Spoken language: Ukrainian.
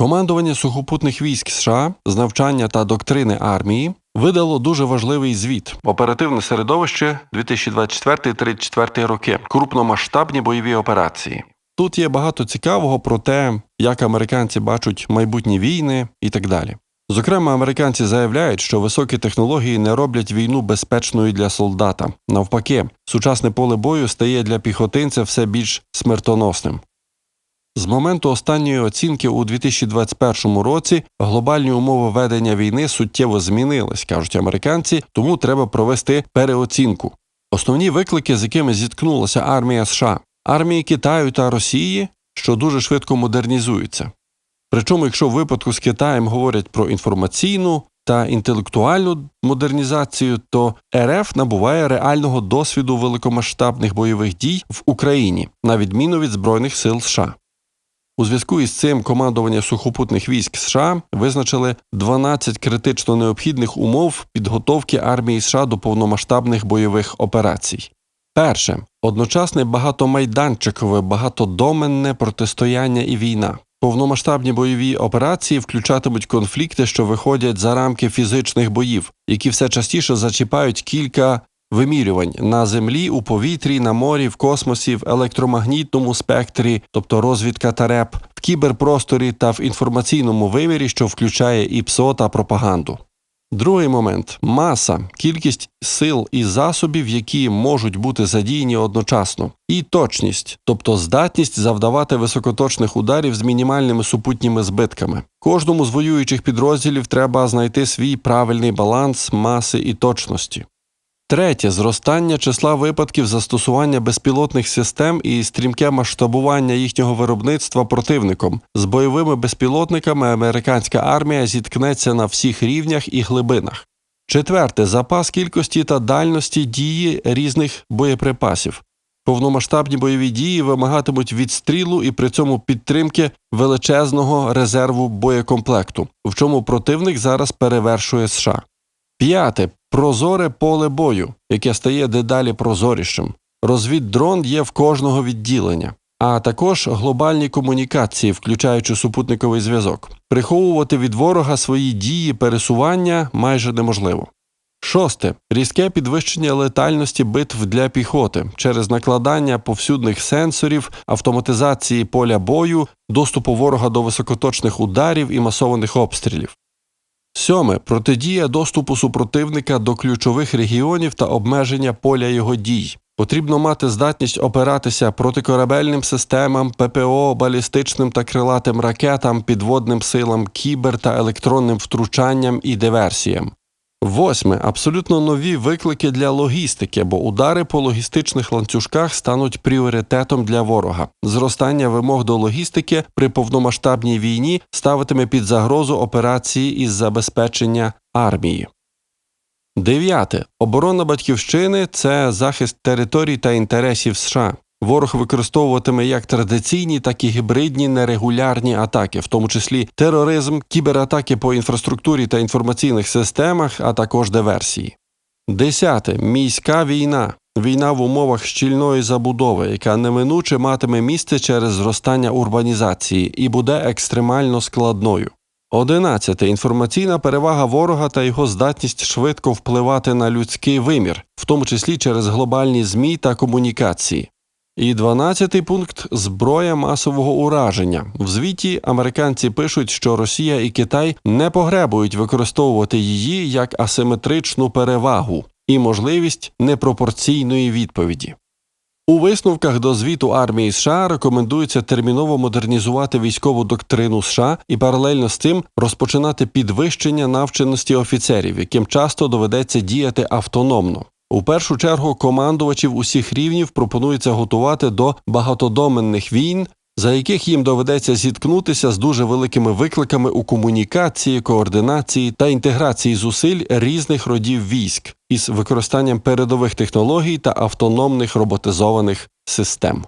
Командування сухопутних військ США з навчання та доктрини армії видало дуже важливий звіт оперативне середовище 2024-34 роки, крупномасштабні бойові операції. Тут є багато цікавого про те, як американці бачать майбутні війни і так далі. Зокрема, американці заявляють, що високі технології не роблять війну безпечною для солдата. Навпаки, сучасне поле бою стає для піхотинця все більш смертоносним. З моменту останньої оцінки у 2021 році глобальні умови ведення війни суттєво змінились, кажуть американці, тому треба провести переоцінку. Основні виклики, з якими зіткнулася армія США, армії Китаю та Росії, що дуже швидко модернізуються. Причому, якщо в випадку з Китаєм говорять про інформаційну та інтелектуальну модернізацію, то РФ набуває реального досвіду великомасштабних бойових дій в Україні, на відміну від Збройних сил США. У зв'язку із цим командування сухопутних військ США визначили 12 критично необхідних умов підготовки армії США до повномасштабних бойових операцій. Перше одночасне багатомайданчикове, багатодоменне протистояння і війна. Повномасштабні бойові операції включатимуть конфлікти, що виходять за рамки фізичних боїв, які все частіше зачіпають кілька вимірювань на землі, у повітрі, на морі, в космосі, в електромагнітному спектрі, тобто розвідка та реп, в кіберпросторі та в інформаційному вимірі, що включає і ПСО та пропаганду. Другий момент маса, кількість сил і засобів, які можуть бути задіяні одночасно, і точність, тобто здатність завдавати високоточних ударів з мінімальними супутніми збитками. Кожному з воюючих підрозділів треба знайти свій правильний баланс маси і точності. Третє зростання числа випадків застосування безпілотних систем і стрімке масштабування їхнього виробництва противником. З бойовими безпілотниками американська армія зіткнеться на всіх рівнях і глибинах. Четверте запас кількості та дальності дії різних боєприпасів. Повномасштабні бойові дії вимагатимуть відстрілу і при цьому підтримки величезного резерву боєкомплекту, в чому противник зараз перевершує США. П'яте прозоре поле бою, яке стає дедалі прозорішим. Розвіддрон є в кожного відділення, а також глобальні комунікації, включаючи супутниковий зв'язок. Приховувати від ворога свої дії пересування майже неможливо. Шосте різке підвищення летальності битв для піхоти через накладання повсюдних сенсорів, автоматизації поля бою, доступу ворога до високоточних ударів і масованих обстрілів. Сьоме протидія доступу супротивника до ключових регіонів та обмеження поля його дій. Потрібно мати здатність опиратися протикорабельним системам, ППО, балістичним та крилатим ракетам, підводним силам, кібер та електронним втручанням і диверсіям. Восьме абсолютно нові виклики для логістики, бо удари по логістичних ланцюжках стануть пріоритетом для ворога. Зростання вимог до логістики при повномасштабній війні ставитиме під загрозу операції із забезпечення армії. Дев'яте оборона батьківщини це захист територій та інтересів США. Ворог використовуватиме як традиційні, так і гібридні нерегулярні атаки, в тому числі тероризм, кібератаки по інфраструктурі та інформаційних системах, а також диверсії. Десяте міська війна. Війна в умовах щільної забудови, яка неминуче матиме місце через зростання урбанізації і буде екстремально складною. Одинадцяте інформаційна перевага ворога та його здатність швидко впливати на людський вимір, в тому числі через глобальні змі та комунікації. І дванадцятий пункт зброя масового ураження. В звіті американці пишуть, що Росія і Китай не погребують використовувати її як асиметричну перевагу і можливість непропорційної відповіді. У висновках до звіту армії США рекомендується терміново модернізувати військову доктрину США і паралельно з цим розпочинати підвищення навченості офіцерів, яким часто доведеться діяти автономно. У першу чергу командувачів усіх рівнів пропонується готувати до багатодоменних війн, за яких їм доведеться зіткнутися з дуже великими викликами у комунікації, координації та інтеграції зусиль різних родів військ із використанням передових технологій та автономних роботизованих систем.